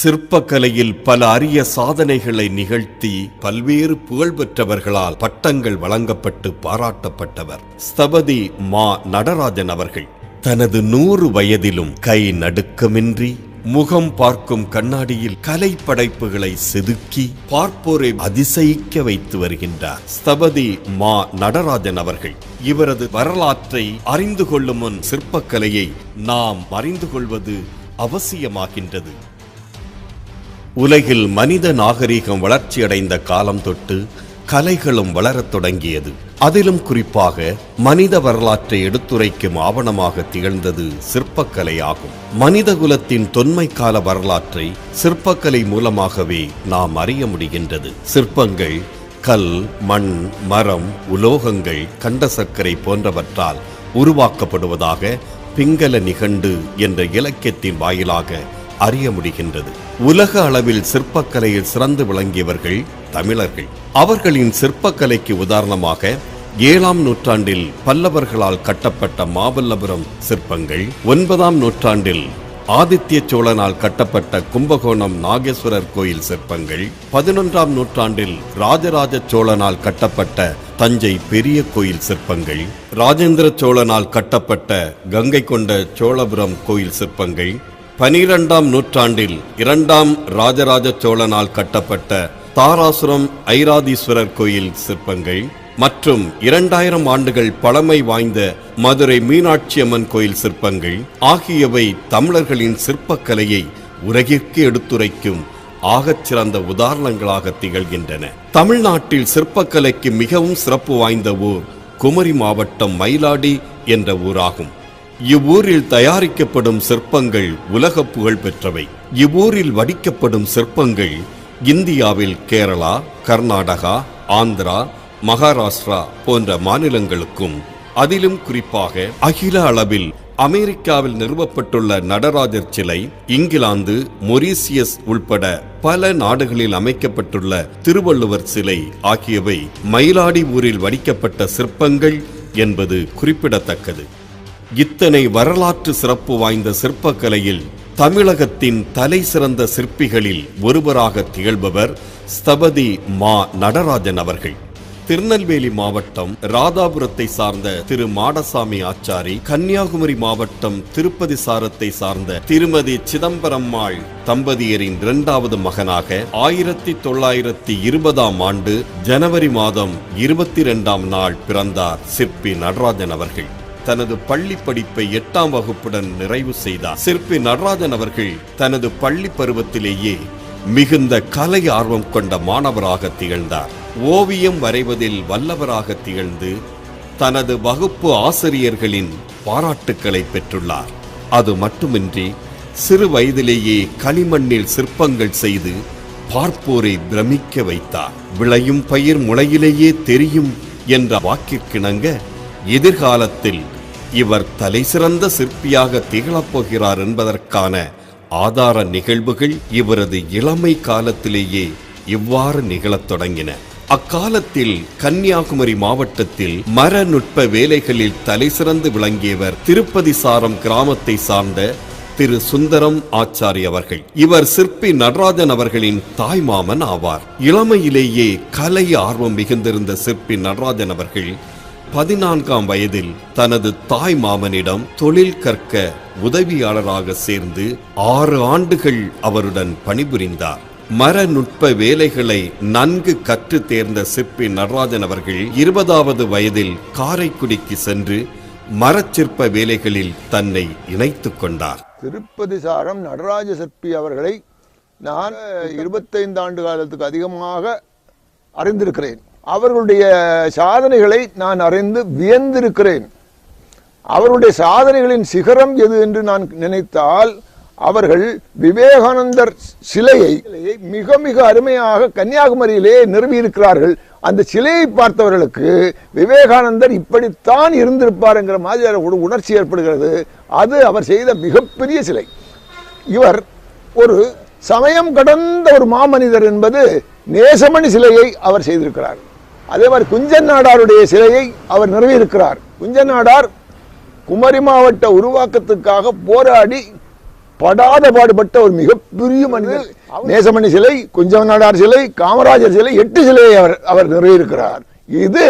சிற்பக்கலையில் பல அரிய சாதனைகளை நிகழ்த்தி பல்வேறு புகழ்பெற்றவர்களால் பட்டங்கள் வழங்கப்பட்டு பாராட்டப்பட்டவர். ஸ்தபதி மா நடராஜன் அவர்கள் தனது நூறு வயதிலும் கை நடுக்கமின்றி முகம் பார்க்கும் கண்ணாடியில் கலை படைப்புகளை செதுக்கி பார்ப்போரை அதிசயிக்க வைத்து வருகின்றார். ஸ்தபதி மா நடராஜன் அவர்கள் இவரது வரலாற்றை அறிந்து கொள்ளும் முன் சிற்பக்கலையை நாம் அறிந்து கொள்வது அவசியமாகின்றது. உலகில் மனித நாகரீகம் வளர்ச்சியடைந்த காலம் தொட்டு கலைகளும் வளரத் தொடங்கியது. அதிலும் குறிப்பாக மனித வரலாற்றை எடுத்துரைக்கும் ஆவணமாக திகழ்ந்தது சிற்பக்கலை ஆகும் மனிதகுலத்தின் தொன்மை கால வரலாற்றை சிற்பக்கலை மூலமாகவே நாம் அறிய முடிகின்றது. சிற்பங்கள் கல் மண் மரம் உலோகங்கள் கண்ட சர்க்கரை போன்றவற்றால் உருவாக்கப்படுவதாக பிங்கள நிகண்டு என்ற இலக்கியத்தின் வாயிலாக அறிய முடிகின்றது. உலக அளவில் சிற்பக்கலையில் சிறந்து விளங்கியவர்கள் தமிழர்கள். அவர்களின் சிற்பக்கலைக்கு உதாரணமாக ஏழாம் நூற்றாண்டில் பல்லவர்களால் கட்டப்பட்ட மாமல்லபுரம் சிற்பங்கள் ஒன்பதாம் நூற்றாண்டில் ஆதித்ய சோழனால் கட்டப்பட்ட கும்பகோணம் நாகேஸ்வரர் கோயில் சிற்பங்கள் பதினொன்றாம் நூற்றாண்டில் ராஜராஜ சோழனால் கட்டப்பட்ட தஞ்சை பெரிய கோயில் சிற்பங்கள் ராஜேந்திர சோழனால் கட்டப்பட்ட கங்கை கொண்ட சோழபுரம் கோயில் சிற்பங்கள் பனிரெண்டாம் நூற்றாண்டில் இரண்டாம் ராஜராஜ சோழனால் கட்டப்பட்ட தாராசுரம் ஐராதீஸ்வரர் கோயில் சிற்பங்கள் மற்றும் இரண்டாயிரம் ஆண்டுகள் பழமை வாய்ந்த மதுரை மீனாட்சி அம்மன் கோயில் சிற்பங்கள் ஆகியவை தமிழர்களின் சிற்பக்கலையை உலகிற்கு எடுத்துரைக்கும் ஆகச் சிறந்த உதாரணங்களாக திகழ்கின்றன. தமிழ்நாட்டில் சிற்பக்கலைக்கு மிகவும் சிறப்பு வாய்ந்த ஊர் குமரி மாவட்டம் மயிலாடி என்ற ஊராகும். இவ்வூரில் தயாரிக்கப்படும் சிற்பங்கள் உலக புகழ் பெற்றவை. இவ்வூரில் வடிக்கப்படும் சிற்பங்கள் இந்தியாவில் கேரளா கர்நாடகா ஆந்திரா மகாராஷ்டிரா போன்ற மாநிலங்களுக்கும் அதிலும் குறிப்பாக அகில அளவில் அமெரிக்காவில் நிறுவப்பட்டுள்ள நடராஜர் சிலை இங்கிலாந்து மொரீசியஸ் உள்பட பல நாடுகளில் அமைக்கப்பட்டுள்ள திருவள்ளுவர் சிலை ஆகியவை மயிலாடி ஊரில் வடிக்கப்பட்ட சிற்பங்கள் என்பது குறிப்பிடத்தக்கது. இத்தனை வரலாற்று சிறப்பு வாய்ந்த சிற்பக்கலையில் தமிழகத்தின் தலை சிறந்த சிற்பிகளில் ஒருவராக திகழ்பவர் ஸ்தபதி மா நடராஜன் அவர்கள். திருநெல்வேலி மாவட்டம் ராதாபுரத்தை சார்ந்த திரு மாடசாமி ஆச்சாரி கன்னியாகுமரி மாவட்டம் திருப்பதி சாரத்தை சார்ந்த திருமதி சிதம்பரம்மாள் தம்பதியரின் இரண்டாவது மகனாக ஆயிரத்தி தொள்ளாயிரத்தி இருபதாம் ஆண்டு ஜனவரி மாதம் இருபத்தி இரண்டாம் நாள் பிறந்தார் சிற்பி நடராஜன் அவர்கள். தனது பள்ளி படிப்பை எட்டாம் வகுப்புடன் நிறைவு செய்தார். சிற்பி நடராஜன் அவர்கள் தனது பள்ளி பருவத்திலேயே மிகுந்த கலை ஆர்வம் கொண்ட மாணவராக திகழ்ந்தார். ஓவியம் வரைவதில் வல்லவராக திகழ்ந்து தனது வகுப்பு ஆசிரியர்களின் பாராட்டுக்களை பெற்றுள்ளார். அது மட்டுமின்றி சிறு வயதிலேயே களிமண்ணில் சிற்பங்கள் செய்து பார்ப்போரை பிரமிக்க வைத்தார். விளையும் பயிர் முளையிலேயே தெரியும் என்ற வாக்கிற்கிணங்க எதிர்காலத்தில் இவர் தலைசிறந்த சிற்பியாக திகழப்போகிறார் என்பதற்கான ஆதார நிகழ்வுகள் இவரது இளமை காலத்திலேயே இவ்வாறு நிகழத் தொடங்கின. அக்காலத்தில் கன்னியாகுமரி மாவட்டத்தில் மர நுட்ப வேலைகளில் தலைசிறந்து விளங்கியவர் திருப்பதி சாரம் கிராமத்தை சார்ந்த திரு சுந்தரம் ஆச்சாரி அவர்கள். இவர் சிற்பி நடராஜன் அவர்களின் தாய்மாமன் ஆவார். இளமையிலேயே கலை ஆர்வம் மிகுந்திருந்த சிற்பி நடராஜன் அவர்கள் பதினான்காம் வயதில் தனது தாய் மாமனிடம் தொழில் கற்க உதவியாளராக சேர்ந்து ஆறு ஆண்டுகள் அவருடன் பணிபுரிந்தார். மர நுட்ப வேலைகளை நன்கு கற்று தேர்ந்த சிற்பி நடராஜன் அவர்கள் இருபதாவது வயதில் காரைக்குடிக்கு சென்று மரச்சிற்ப வேலைகளில் தன்னை இணைத்துக் கொண்டார். திருப்பதி சாரம் நடராஜ சிற்பி அவர்களை நான் இருபத்தைந்து ஆண்டு காலத்துக்கு அதிகமாக அறிந்திருக்கிறேன். அவர்களுடைய சாதனைகளை நான் அறிந்து வியந்திருக்கிறேன். அவருடைய சாதனைகளின் சிகரம் எது என்று நான் நினைத்தால் அவர்கள் விவேகானந்தர் சிலையை மிக மிக அருமையாக கன்னியாகுமரியிலே நிறுவியிருக்கிறார்கள். அந்த சிலையை பார்த்தவர்களுக்கு விவேகானந்தர் இப்படித்தான் இருந்திருப்பார் என்கிற மாதிரி ஒரு உணர்ச்சி ஏற்படுகிறது. அது அவர் செய்த மிகப்பெரிய சிலை. இவர் ஒரு சமயம் கடந்த ஒரு மாமனிதர் என்பது நேசமணி சிலையை அவர் செய்திருக்கிறார். அதே மாதிரி குஞ்சன் நாடாருடைய சிலையை அவர் நிறுவியிருக்கிறார் குஞ்சன் நாடார் குமரி மாவட்ட உருவாக்கத்துக்காக போராடி படாத பாடுபட்ட ஒரு மிகப்பெரிய மனிதர். நேசமணி சிலை குஞ்சவநாடார் சிலை காமராஜர் சிலை எட்டு சிலையை அவர் அவர் நிறையிருக்கிறார் இது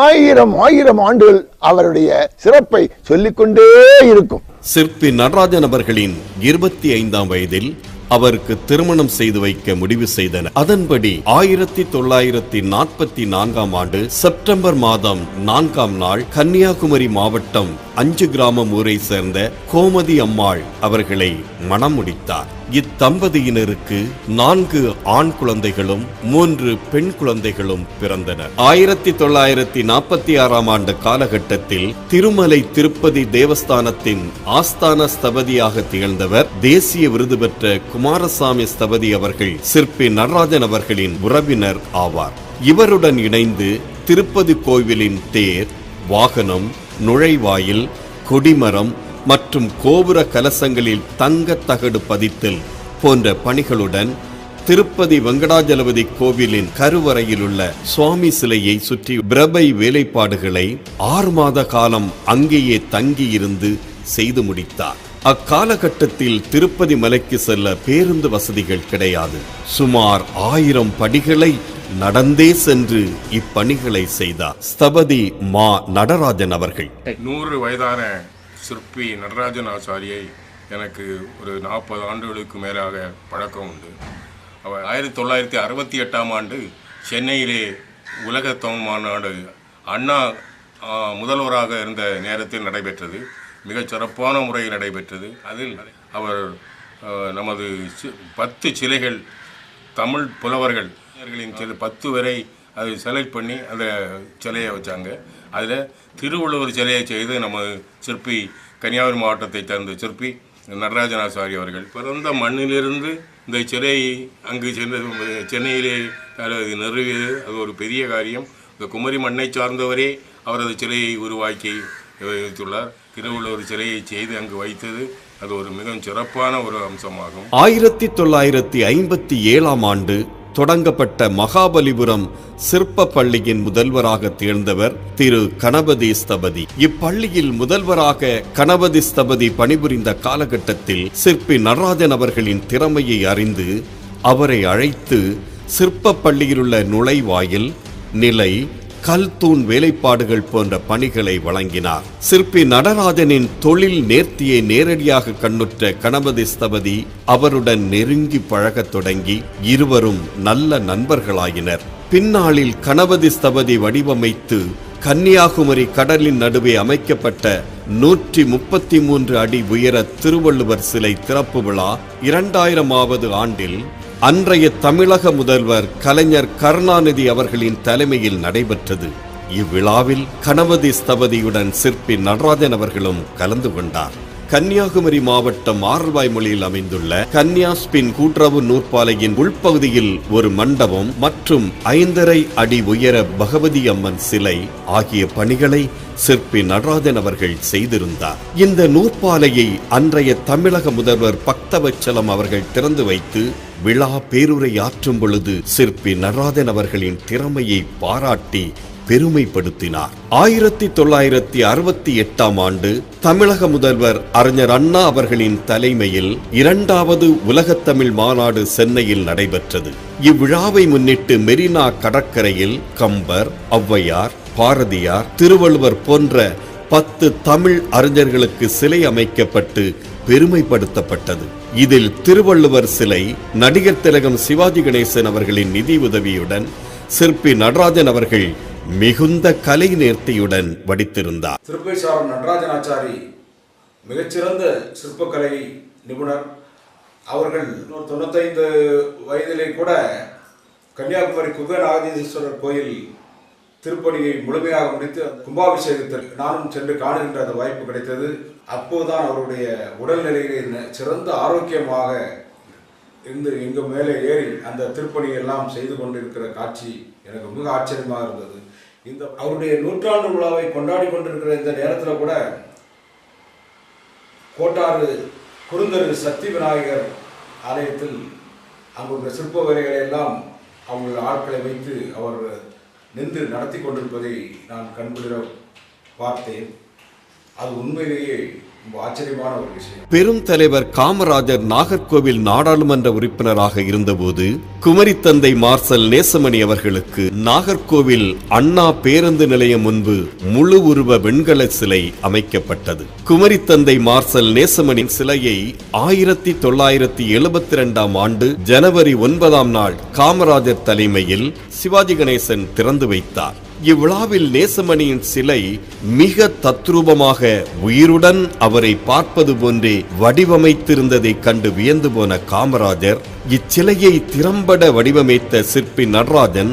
ஆயிரம் ஆயிரம் ஆண்டுகள் அவருடைய சிறப்பை சொல்லிக்கொண்டே இருக்கும். சிற்பி நடராஜன் அவர்களின் இருபத்தி ஐந்தாம் வயதில் அவருக்கு திருமணம் செய்து வைக்க முடிவு செய்தனர். அதன்படி ஆயிரத்தி தொள்ளாயிரத்தி நாற்பத்தி நான்காம் ஆண்டு செப்டம்பர் மாதம் நான்காம் நாள் கன்னியாகுமரி மாவட்டம் அஞ்சு கிராமம் ஊரை சேர்ந்த கோமதி அம்மாள் அவர்களை மணமுடித்தார் முடித்தார். இத்தம்பதியினருக்கு நான்கு ஆண் குழந்தைகளும் மூன்று பெண் குழந்தைகளும் பிறந்தனர். ஆயிரத்தி தொள்ளாயிரத்தி நாற்பத்தி ஆறாம் ஆண்டு காலகட்டத்தில் திருமலை திருப்பதி தேவஸ்தானத்தின் ஆஸ்தான ஸ்தபதியாக திகழ்ந்தவர் தேசிய விருது பெற்ற குமாரசாமி ஸ்தபதி அவர்கள் சிற்பி நடராஜன் அவர்களின் உறவினர் ஆவார். இவருடன் இணைந்து திருப்பதி கோவிலின் தேர் வாகனம் நுழைவாயில் கொடிமரம் மற்றும் கோபுர கலசங்களில் தங்க தகடு பதித்தல் போன்ற பணிகளுடன் திருப்பதி வெங்கடாஜலபதி கோவிலின் கருவறையில் உள்ள சுவாமி சிலையை சுற்றி பிரபை வேலைப்பாடுகளை ஆறு மாத காலம் அங்கேயே தங்கியிருந்து செய்து முடித்தார். அக்காலகட்டத்தில் திருப்பதி மலைக்கு செல்ல பேருந்து வசதிகள் கிடையாது. சுமார் ஆயிரம் படிகளை நடந்தே சென்று இப்பணிகளை செய்தார். ஸ்தபதி மா நடராஜன் அவர்கள். நூறு வயதான சிற்பி நடராஜன் ஆச்சாரியை எனக்கு ஒரு நாற்பது ஆண்டுகளுக்கு மேலாக பழக்கம் உண்டு. அவர் ஆயிரத்தி தொள்ளாயிரத்தி அறுபத்தி எட்டாம் ஆண்டு சென்னையிலே உலக தமிழ் மாநாடு அண்ணா முதல்வராக இருந்த நேரத்தில் நடைபெற்றது. மிகச் சிறப்பான முறையில் நடைபெற்றது. அதில் அவர் நமது பத்து சிலைகள் தமிழ் புலவர்கள் சில பத்து வரை அதை செலக்ட் பண்ணி அந்த சிலையை வச்சாங்க. அதில் திருவள்ளுவர் சிலையை செய்து நம்ம சிற்பி கன்னியாகுமரி மாவட்டத்தை சேர்ந்த சிற்பி நடராஜனாசாரி அவர்கள் பிறந்த மண்ணிலிருந்து இந்த சிலையை அங்கு சென்று சென்னையிலே அது நிறுவியது. அது ஒரு பெரிய காரியம். இந்த குமரி மண்ணை சார்ந்தவரே அவரது சிலையை உருவாக்கி வைத்துள்ளார். திருவள்ளுவர் சிலையை செய்து அங்கு வைத்தது அது ஒரு மிகவும் சிறப்பான ஒரு அம்சமாகும். ஆயிரத்தி தொள்ளாயிரத்தி ஐம்பத்தி ஏழாம் ஆண்டு தொடங்கப்பட்ட மகாபலிபுரம் சிற்ப பள்ளியின் முதல்வராக தேர்ந்தவர் திரு கணபதி ஸ்தபதி. இப்பள்ளியில் முதல்வராக கணபதி ஸ்தபதி பணிபுரிந்த காலகட்டத்தில் சிற்பி நடராஜன் அவர்களின் திறமையை அறிந்து அவரை அழைத்து சிற்ப பள்ளியிலுள்ள நுழைவாயில் நிலை கல் தூண் வேலைப்பாடுகள் போன்ற பணிகளை வழங்கினார். சிற்பி நடராஜனின் தொழில் நேர்த்தியை நேரடியாக கண்ணுற்ற கணபதி ஸ்தபதி அவருடன் நெருங்கி பழகத் தொடங்கி இருவரும் நல்ல நண்பர்களாயினர். பின்னாளில் கணபதி ஸ்தபதி வடிவமைத்து கன்னியாகுமரி கடலின் நடுவே அமைக்கப்பட்ட நூற்றி முப்பத்தி மூன்று அடி உயர திருவள்ளுவர் சிலை திறப்பு விழா இரண்டாயிரமாவது ஆண்டில் அன்றைய தமிழக முதல்வர் கலைஞர் கருணாநிதி அவர்களின் தலைமையில் நடைபெற்றது. இவ்விழாவில் கணபதி ஸ்தபதியுடன் சிற்பி நடராஜன் அவர்களும் கலந்து கொண்டார். கன்னியாகுமரி மாவட்டம் ஆரல்வாய்மொழியில் அமைந்துள்ள கன்னியாஸ்பின் கூட்டுறவு நூற்பாலையின் உள்பகுதியில் ஒரு மண்டபம் மற்றும் ஐந்தரை அடி உயர பகவதி அம்மன் சிலை ஆகிய பணிகளை சிற்பி நடராஜன் அவர்கள் செய்திருந்தார். இந்த நூற்பாலையை அன்றைய தமிழக முதல்வர் பக்தவச்சலம் அவர்கள் திறந்து வைத்து விழா பேருரை ஆற்றும் பொழுது சிற்பி நடராஜன் அவர்களின் திறமையை பாராட்டி பெருமைப்படுத்தினார். ஆயிரத்தி தொள்ளாயிரத்தி அறுபத்தி எட்டாம் ஆண்டு தமிழக முதல்வர் அறிஞர் அண்ணா அவர்களின் தலைமையில் இரண்டாவது உலகத்தமிழ் மாநாடு சென்னையில் நடைபெற்றது. இவ்விழாவை முன்னிட்டு மெரினா கடற்கரையில் கம்பர் ஔவையார் பாரதியார் திருவள்ளுவர் போன்ற பத்து தமிழ் அறிஞர்களுக்கு சிலை அமைக்கப்பட்டு பெருமைப்படுத்தப்பட்டது. இதில் திருவள்ளுவர் சிலை நடிகர் திலகம் சிவாஜி கணேசன் அவர்களின் நிதி உதவியுடன் சிற்பி நடராஜன் அவர்கள் மிகுந்த கலை நேர்த்தியுடன் வடித்திருந்தார். திருப்பைசாரம் நடராஜனாச்சாரி மிகச்சிறந்த சிற்பக்கலை நிபுணர். அவர்கள் தொண்ணூத்தைந்து வயதிலே கூட கன்னியாகுமரி குகநாதீஸ்வரர் கோயில் திருப்பணியை முழுமையாக முடித்து கும்பாபிஷேகத்தில் நானும் சென்று காணுகின்ற அந்த வாய்ப்பு கிடைத்தது. அப்போதுதான் அவருடைய உடல்நிலையை சிறந்த ஆரோக்கியமாக இருந்து இங்கு மேலே ஏறி அந்த திருப்பணியெல்லாம் செய்து கொண்டிருக்கிற காட்சி எனக்கு மிக ஆச்சரியமாக இருந்தது. இந்த அவருடைய நூற்றாண்டு விழாவை கொண்டாடி கொண்டிருக்கிற இந்த நேரத்தில் கூட கோட்டாறு குருந்தரு சக்தி விநாயகர் ஆலயத்தில் அங்குள்ள சிற்ப வேலைகளை எல்லாம் அவங்களுடைய ஆட்களை வைத்து அவர் நின்று நடத்தி கொண்டிருப்பதை நான் கண்குளிர பார்த்தேன் அது உண்மையிலேயே பெருந்தலைவர் பெரும் தலைவர் காமராஜர் நாகர்கோவில் நாடாளுமன்ற உறுப்பினராக இருந்தபோது குமரித்தந்தை மார்சல் நேசமணி அவர்களுக்கு நாகர்கோவில் அண்ணா பேருந்து நிலையம் முன்பு முழு உருவ வெண்கல சிலை அமைக்கப்பட்டது. குமரித்தந்தை மார்சல் நேசமணி சிலையை ஆயிரத்தி தொள்ளாயிரத்தி எழுபத்தி ரெண்டாம் ஆண்டு ஜனவரி ஒன்பதாம் நாள் காமராஜர் தலைமையில் சிவாஜி கணேசன் திறந்து வைத்தார். இவ்விழாவில் நேசமணியின் சிலை மிக தத்ரூபமாக உயிருடன் அவரை பார்ப்பது போன்றே வடிவமைத்திருந்ததை கண்டு வியந்து போன காமராஜர் இச்சிலையை திறம்பட வடிவமைத்த சிற்பி நடராஜன்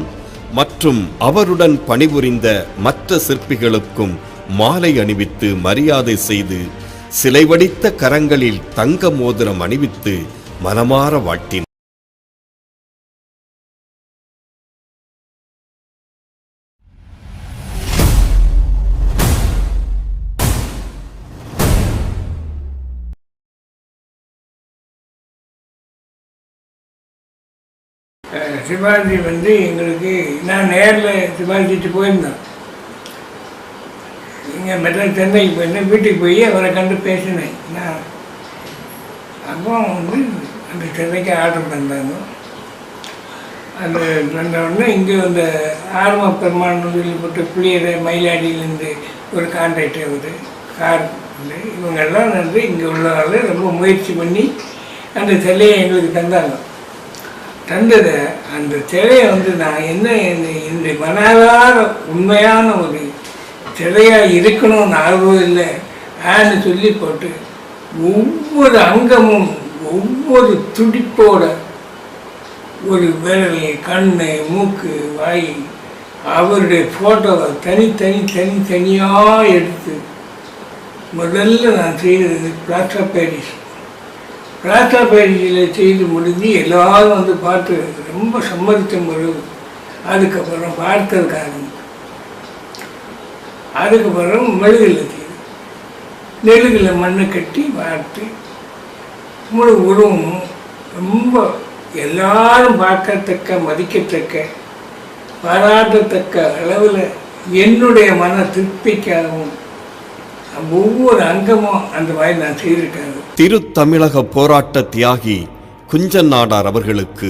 மற்றும் அவருடன் பணிபுரிந்த மற்ற சிற்பிகளுக்கும் மாலை அணிவித்து மரியாதை செய்து சிலை வடித்த கரங்களில் தங்க மோதிரம் அணிவித்து மனமாற வாழ்த்தினார். சிவாஜி வந்து எங்களுக்கு நான் நேரில் சிவாஜிட்டு போயிருந்தேன். இங்கே மெட்ராஸ் சென்னைக்கு போயிருந்தேன் வீட்டுக்கு போய் அவரை கண்டு பேசினேன். நான் அப்போ வந்து அந்த சென்னைக்கு ஆர்டர் பண்ணாங்க. அந்த பண்ணவுடனே இங்கே அந்த ஆர்ம பெருமான் போட்டு புளியர் மயிலாடியிலேருந்து ஒரு கான்ட்ராக்டர் அவர் கார் இவங்கெல்லாம் வந்து இங்கே உள்ளவர்கள் ரொம்ப முயற்சி பண்ணி அந்த சிலையை எங்களுக்கு தந்தாங்க. தந்ததை அந்த சிலையை வந்து நான் என்ன என்ன இந்த மனதார உண்மையான ஒரு சிலையாக இருக்கணும்னு ஆர்வம் இல்லை. ஆன்னு சொல்லி போட்டு ஒவ்வொரு அங்கமும் ஒவ்வொரு துடிப்போட ஒரு விரல் கண் மூக்கு வாய் அவருடைய ஃபோட்டோவை தனித்தனி தனித்தனியாக எடுத்து முதல்ல நான் செய்தது பிளாஸ்டர் பேரிஸ். பிளாஸ்டர் பயிற்சியில் செய்து முடிஞ்சு எல்லாரும் வந்து பார்த்து ரொம்ப சம்மதித்த பிறகு அதுக்கப்புறம் பார்த்ததுக்காக அதுக்கப்புறம் மெழுகில் செய்து நெழுகில் மண்ணை கட்டி வார்த்து முழு உருவமும் ரொம்ப எல்லாரும் பார்க்கத்தக்க மதிக்கத்தக்க பாராட்டத்தக்க அளவில் என்னுடைய மன திருப்திக்காகவும் ஒவ்வொரு அங்கமும் அந்த வாயில் நான் செய்திருக்காங்க திருத்தமிழக போராட்ட தியாகி குஞ்சன் நாடார் அவர்களுக்கு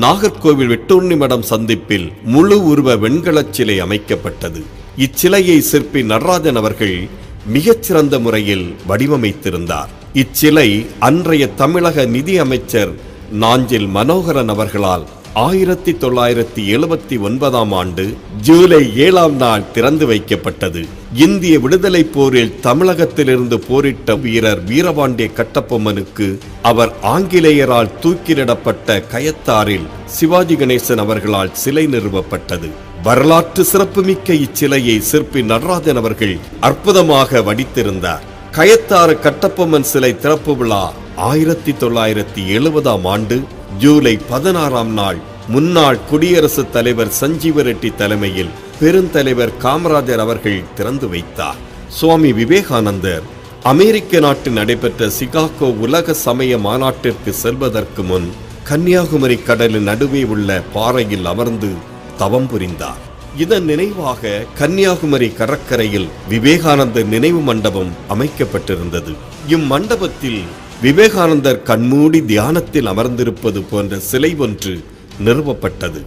நாகர்கோவில் வெட்டூர்ணிமடம் சந்திப்பில் முழு உருவ வெண்கலச் சிலை அமைக்கப்பட்டது. இச்சிலையை சிற்பி நடராஜன் அவர்கள் மிகச்சிறந்த முறையில் வடிவமைத்திருந்தார். இச்சிலை அன்றைய தமிழக நிதி அமைச்சர் நாஞ்சில் மனோகரன் அவர்களால் ஆயிரத்தி தொள்ளாயிரத்தி எழுபத்தி ஒன்பதாம் ஆண்டு ஜூலை ஏழாம் நாள் திறந்து வைக்கப்பட்டது. இந்திய விடுதலை போரில் தமிழகத்திலிருந்து போரிட்ட வீரர் வீரபாண்டிய கட்டப்பொம்மனுக்கு அவர் ஆங்கிலேயரால் தூக்கிலிடப்பட்ட கயத்தாரில் சிவாஜி கணேசன் அவர்களால் சிலை நிறுவப்பட்டது. வரலாற்று சிறப்புமிக்க இச்சிலையை சிற்பி நடராஜன் அவர்கள் அற்புதமாக வடித்திருந்தார். கயத்தாறு கட்டப்பொம்மன் சிலை திறப்பு விழா ஆயிரத்தி தொள்ளாயிரத்தி எழுபதாம் ஆண்டு ஜூலை பதினாறாம் நாள் முன்னாள் குடியரசுத் தலைவர் சஞ்சீவ ரெட்டி தலைமையில் பெருந்தலைவர் காமராஜர் அவர்கள் திறந்து வைத்தார். சுவாமி விவேகானந்தர் அமெரிக்க நாட்டில் நடைபெற்ற சிகாகோ உலக சமய மாநாட்டிற்கு செல்வதற்கு முன் கன்னியாகுமரி கடலின் நடுவே உள்ள பாறையில் அமர்ந்து தவம் புரிந்தார். இதன் நினைவாக கன்னியாகுமரி கடற்கரையில் விவேகானந்தர் நினைவு மண்டபம் அமைக்கப்பட்டிருந்தது. இம்மண்டபத்தில் விவேகானந்தர் கண்மூடி தியானத்தில் அமர்ந்திருப்பது போன்ற சிலை ஒன்று நிறுவப்பட்டது.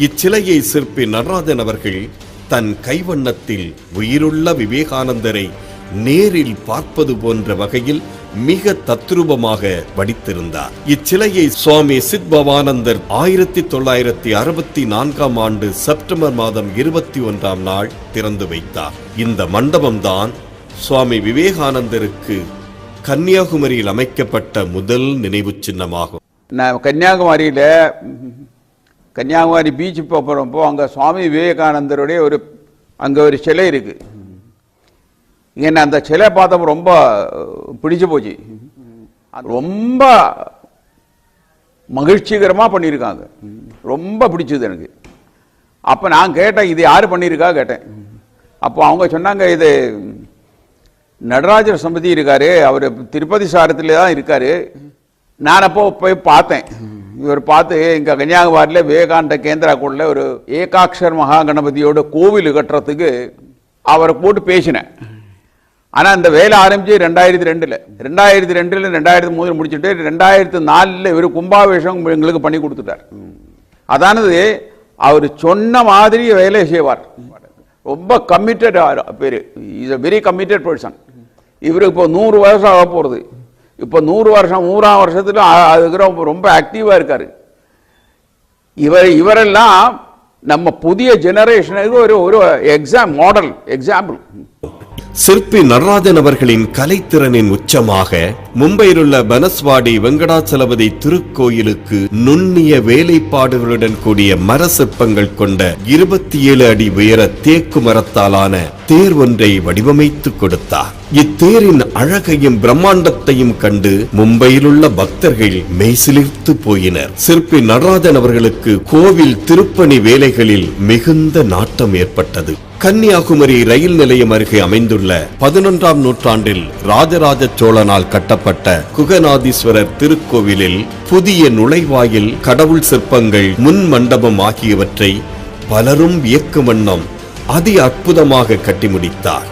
இச்சிலையை சிற்பி நடராஜன் அவர்கள் தன் கைவண்ணத்தில் உயிருள்ள விவேகானந்தரை நேரில் பார்ப்பது போன்ற வகையில் மிக தத்ரூபமாக வடித்திருந்தார். இச்சிலையை சுவாமி சித் பவானந்தர் ஆயிரத்தி தொள்ளாயிரத்தி அறுபத்தி நான்காம் ஆண்டு செப்டம்பர் மாதம் இருபத்தி ஒன்றாம் நாள் திறந்து வைத்தார். இந்த மண்டபம்தான் சுவாமி விவேகானந்தருக்கு கன்னியாகுமரியில் அமைக்கப்பட்ட முதல் நினைவுச் சின்னமாகும். நான் கன்னியாகுமரியில் கன்னியாகுமரி பீச் போகிறப்போ அங்கே சுவாமி விவேகானந்தருடைய ஒரு அங்கே ஒரு சிலை இருக்கு. என்ன அந்த சிலை பார்த்தப்போ ரொம்ப பிடிச்சு போச்சு. அது ரொம்ப மகிழ்ச்சிகரமாக பண்ணியிருக்காங்க. ரொம்ப பிடிச்சது எனக்கு. அப்போ நான் கேட்டேன் இது யார் பண்ணியிருக்கா? கேட்டேன். அப்போ அவங்க சொன்னாங்க இது நடராஜர் சம்பதி இருக்காரு அவர் திருப்பதி சாரத்தில் தான் இருக்காரு. நான் அப்போ போய் பார்த்தேன். இவர் பார்த்து இங்கே கன்னியாகுமரியில் விவேகானந்த கூட ஒரு ஏகாட்சர் மகா கணபதியோட கோவில் கட்டுறதுக்கு அவரை போட்டு பேசினேன். ஆனால் இந்த வேலை ஆரம்பிச்சு ரெண்டாயிரத்தி ரெண்டில் ரெண்டாயிரத்தி ரெண்டில் ரெண்டாயிரத்தி மூணில் முடிச்சுட்டு ரெண்டாயிரத்து நாலில் இவர் கும்பாபிஷேகம் எங்களுக்கு பண்ணி கொடுத்துட்டார். அதானது அவர் சொன்ன மாதிரி வேலையை செய்வார். ரொம்ப கம்மிட்டட் பேர். Is a very committed person இவருக்கு இப்போ நூறு வருஷம் ஆக போகிறது இப்போ நூறு வருஷம் நூறாம் வருஷத்துல அதுக்கிற ரொம்ப ஆக்டிவாக இருக்கார். இவர் இவரெல்லாம் நம்ம புதிய ஜெனரேஷனுக்கு ஒரு ஒரு எக்ஸாம் மாடல் எக்ஸாம்பிள் சிற்பி நடராஜன் அவர்களின் கலைத்திறனின் உச்சமாக மும்பையிலுள்ள பனஸ்வாடி வெங்கடாச்சலபதி திருக்கோயிலுக்கு நுண்ணிய வேலைப்பாடுகளுடன் கூடிய மர சிற்பங்கள் கொண்ட இருபத்தி ஏழு அடி உயர தேக்கு மரத்தாலான தேர் ஒன்றை வடிவமைத்து கொடுத்தார். இத்தேரின் அழகையும் பிரம்மாண்டத்தையும் கண்டு மும்பையிலுள்ள பக்தர்கள் மெய்சிலிர்த்து போயினர். சிற்பி நடராஜன் அவர்களுக்கு கோவில் திருப்பணி வேலைகளில் மிகுந்த நாட்டம் ஏற்பட்டது. கன்னியாகுமரி ரயில் நிலையம் அருகே அமைந்துள்ள பதினொன்றாம் நூற்றாண்டில் ராஜராஜ சோழனால் கட்டப்பட்ட குகநாதீஸ்வரர் திருக்கோவிலில் புதிய நுழைவாயில் கடவுள் சிற்பங்கள் முன் மண்டபம் ஆகியவற்றை பலரும் வியக்கும் வண்ணம் அதி அற்புதமாக கட்டி முடித்தார்.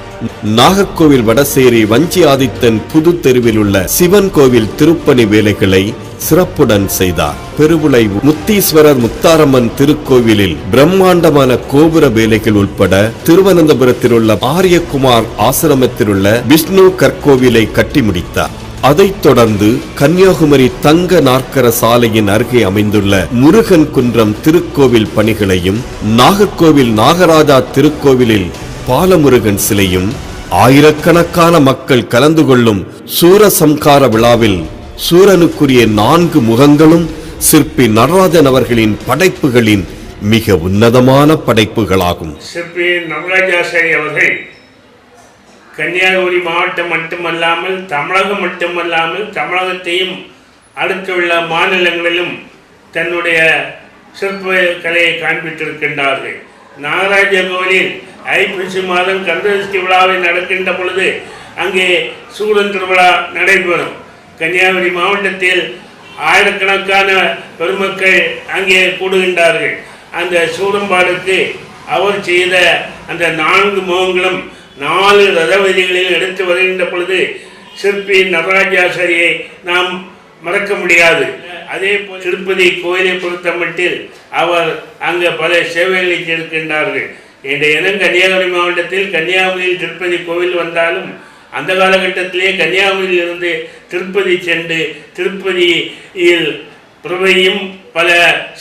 நாகர்கோவில் வடசேரி வஞ்சி ஆதித்தன் புது தெருவில் உள்ள சிவன் கோவில் திருப்பணி வேலைகளை சிறப்புடன் செய்தார். பெருவுளை முத்தீஸ்வரர் முத்தாரம்மன் திருக்கோவிலில் பிரம்மாண்டமான கோபுர வேலைகள் உட்பட திருவனந்தபுரத்தில் உள்ள ஆரியகுமார் ஆசிரமத்தில் உள்ள விஷ்ணு கற்கோவிலை கட்டி முடித்தார். அதைத் தொடர்ந்து கன்னியாகுமரி தங்க நாற்கர சாலையின் அருகே அமைந்துள்ள முருகன் குன்றம் திருக்கோவில் பணிகளையும் நாகர்கோவில் நாகராஜா திருக்கோவிலில் பாலமுருகன் சிலையும் ஆயிரக்கணக்கான மக்கள் கலந்து கொள்ளும் சூரசம்கார விழாவில் சூரனுக்குரிய நான்கு முகங்களும் சிற்பி நடராஜன் அவர்களின் படைப்புகளின் மிக உன்னதமான படைப்புகளாகும். சிற்பி நடராஜாசாரி அவர்கள் கன்னியாகுமரி மாவட்டம் மட்டுமல்லாமல் தமிழகம் மட்டுமல்லாமல் தமிழகத்தையும் அடுத்துள்ள மாநிலங்களிலும் தன்னுடைய சிற்ப கலையை காண்பித்திருக்கின்றார்கள். நாகராஜ கோவிலில் ஐப்பசி மாதம் கந்தசஷ்டி விழாவை நடக்கின்ற பொழுது அங்கே சூழன் திருவிழா நடைபெறும். கன்னியாகுமரி மாவட்டத்தில் ஆயிரக்கணக்கான பெருமக்கள் அங்கே கூடுகின்றார்கள். அந்த சூரம்பாடுக்கு அவர் செய்த அந்த நான்கு முகங்களும் நாலு ரதவதிகளில் எடுத்து வருகின்ற பொழுது சிற்பி நடராஜாசாரியை நாம் மறக்க முடியாது. அதே போல் திருப்பதி கோயிலை பொறுத்தமட்டில் அவர் அங்கே பல சேவைகளை செய்திருக்கின்றார்கள் இன்றைய இனம் கன்னியாகுமரி மாவட்டத்தில் கன்னியாகுமரியில் திருப்பதி கோவில் வந்தாலும் அந்த காலகட்டத்திலே கன்னியாகுமரியில் இருந்து திருப்பதி சென்று திருப்பதியில் பிரபையும் பல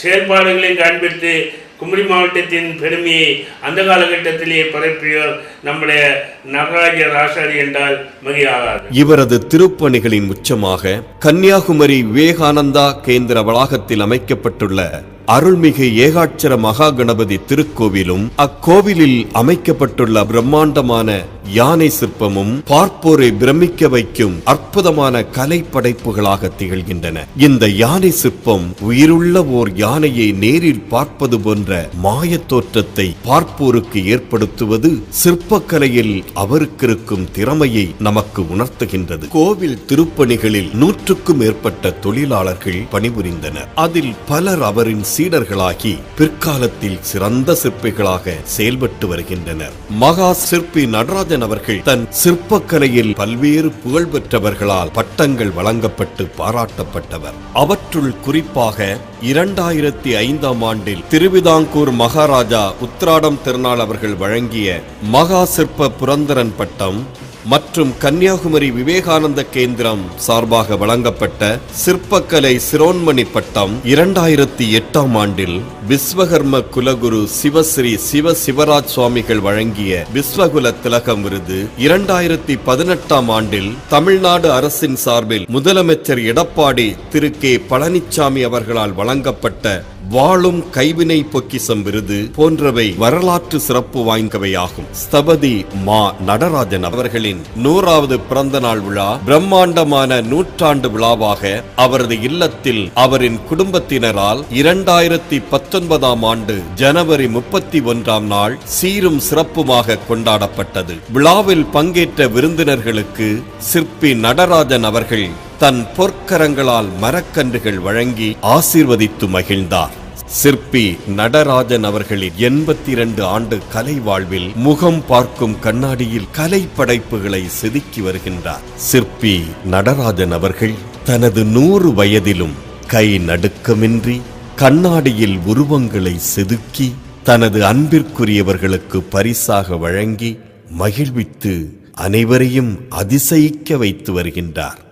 செயற்பாடுகளையும் காண்பித்து குமரி மாவட்டத்தின் பெருமையை அந்த காலகட்டத்திலேயே பரப்பியவர் நம்முடைய நடராஜர் ஆசாரி என்றால் மிகையாகாது இவரது திருப்பணிகளின் உச்சமாக கன்னியாகுமரி விவேகானந்தா கேந்திர வளாகத்தில் அமைக்கப்பட்டுள்ள அருள்மிகு ஏகாட்சர மகா கணபதி திருக்கோவிலும் அக்கோவிலில் அமைக்கப்பட்டுள்ள பிரம்மாண்டமான யானை சிற்பமும் பார்ப்போரை பிரமிக்க வைக்கும் அற்புதமான கலை படைப்புகளாக திகழ்கின்றன. இந்த யானை சிற்பம் உயிருள்ள ஓர் யானையை நேரில் பார்ப்பது போன்ற மாயத் தோற்றத்தை பார்ப்போருக்கு ஏற்படுத்துவது சிற்பக்கலையில் அவருக்கு இருக்கும் திறமையை நமக்கு உணர்த்துகின்றது. கோவில் திருப்பணிகளில் நூற்றுக்கும் மேற்பட்ட தொழிலாளர்கள் பணிபுரிந்தனர். அதில் பலர் அவரின் சீடர்களாகி பிற்காலத்தில் சிறந்த சிற்பிகளாக செயல்பட்டு வருகின்றனர். மகா சிற்பி நடராஜன் அவர்கள் தன் சிற்பக்கலையில் பல்வேறு புகழ்பெற்றவர்களால் பட்டங்கள் வழங்கப்பட்டு பாராட்டப்பட்டவர். அவற்றுள் குறிப்பாக இரண்டாயிரத்தி ஐந்தாம் ஆண்டில் திருவிதாங்கூர் மகாராஜா உத்ராடம் திருநாள் அவர்கள் வழங்கிய மகா சிற்ப புரந்தரன் பட்டம் மற்றும் கன்னியாகுமரி விவேகானந்த கேந்திரம் சார்பாக வழங்கப்பட்ட சிற்பக்கலை சிரோன்மணி பட்டம் இரண்டாயிரத்தி எட்டாம் ஆண்டில் விஸ்வகர்ம குலகுரு சிவஸ்ரீ சிவ சிவராஜ் சுவாமிகள் வழங்கிய விஸ்வகுல திலகம் விருது இரண்டாயிரத்தி பதினெட்டாம் ஆண்டில் தமிழ்நாடு அரசின் சார்பில் முதலமைச்சர் எடப்பாடி திரு கே பழனிசாமி அவர்களால் வழங்கப்பட்ட வாழும் கைவினை பொக்கிசம் விருது போன்றவை வரலாற்று சிறப்பு வாய்ந்தவையாகும். ஸ்தபதி மா நடராஜன் அவர்களின் நூறாவது பிறந்த நாள் விழா பிரம்மாண்டமான நூற்றாண்டு விழாவாக அவரது இல்லத்தில் அவரின் குடும்பத்தினரால் இரண்டாயிரத்தி பத்தொன்பதாம் ஆண்டு ஜனவரி முப்பத்தி ஒன்றாம் நாள் சீரும் சிறப்புமாக கொண்டாடப்பட்டது. விழாவில் பங்கேற்ற விருந்தினர்களுக்கு சிற்பி நடராஜன் அவர்கள் தன் பொற்கரங்களால் மரக்கன்றுகள் வழங்கி ஆசீர்வதித்து மகிழ்ந்தார். சிற்பி நடராஜன் அவர்களின் எண்பத்தி இரண்டு ஆண்டு கலை வாழ்வில் முகம் பார்க்கும் கண்ணாடியில் கலை படைப்புகளை செதுக்கி வருகின்றார். சிற்பி நடராஜன் அவர்கள் தனது நூறு வயதிலும் கை நடுக்கமின்றி கண்ணாடியில் உருவங்களை செதுக்கி தனது அன்பிற்குரியவர்களுக்கு பரிசாக வழங்கி மகிழ்வித்து அனைவரையும் அதிசயிக்க வைத்து வருகின்றார்.